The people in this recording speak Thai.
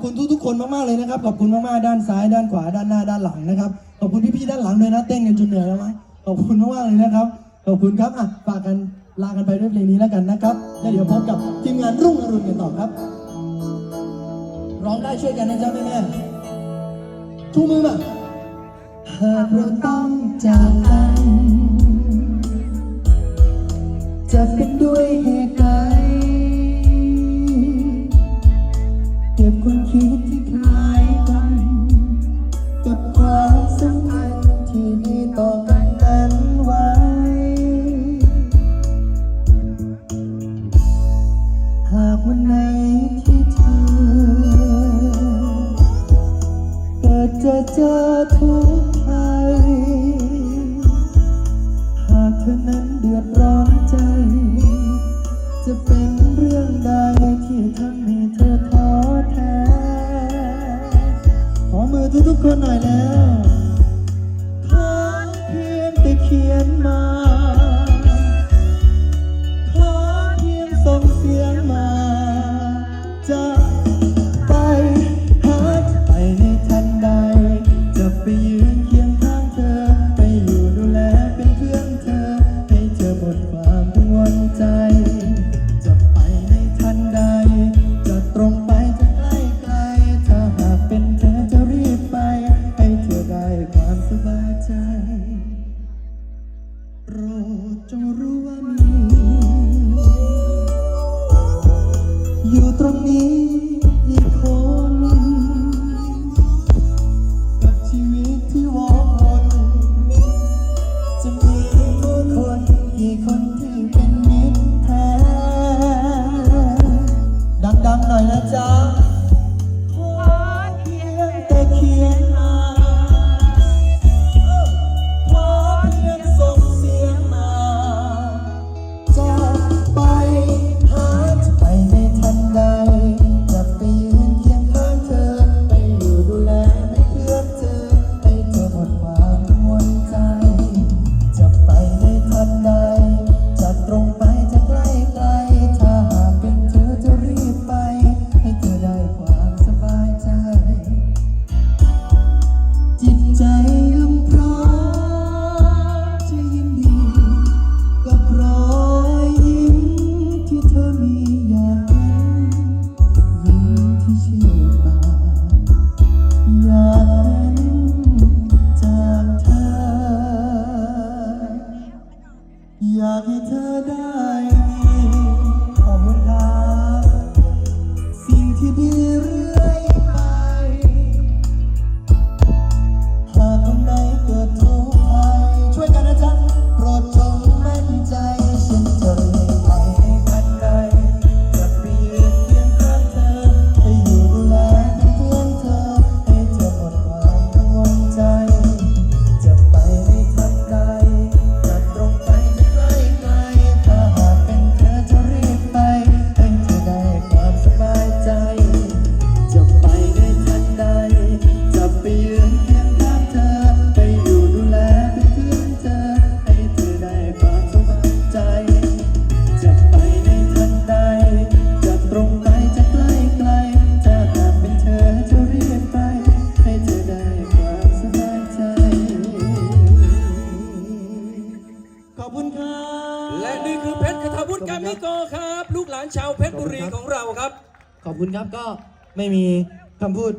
ขอบคุณทุกๆคนมากๆเลยนะครับขอบคุณมากๆด้านซ้ายด้านขวาด้านหน้าด้านหลังนะครับขอบคุณพี่ๆด้านหลังด้วยนะเต้นกันจนเหนื่อยแล้วมั้งขอบคุณมากๆเลยนะครับขอบคุณครับอะฝากกันลากันไปด้วยเพลงนี้แล้วกันนะครับแล้วเดี๋ยวพบกับทีมงานรุ่งอรุณกันต่อครับร้องได้ช่วยกันนะจ๊ะแม่ๆชูมือมาหากเราต้องจากกันจะเป็นด้วยเห วามคิดที่คล้ายกันกับความสัมพันธ์ที่มีต่อกันนั้นไว้ หากวันไหนที่เธอ เกิดจะเจอทุกข์ภัยหากเธอนั้นเดือดร้อนใจ จะเป็นเรื่องใดที่ทำ ทุกๆคนหน่อยแล้วขอเพียงแต่เขียนมาขอเพียงส่งเสียงมา จะไปหาไปในทันใด จะไปยืนเคียงข้างเธอ ไปอยู่ดูแลเป็นเพื่อนเธอ ให้เธอหมดความ จงรู้ว่ามี อยู่ตรงนี้ อยากให้เธอได้มีขอบคุณครับสิ่งที่ดี และนี่คือเพชรคทาวุฒิกามิโกครับ ลูกหลานชาวเพชรบุรีของเราครับ ขอบคุณครับก็ไม่มีคำพูด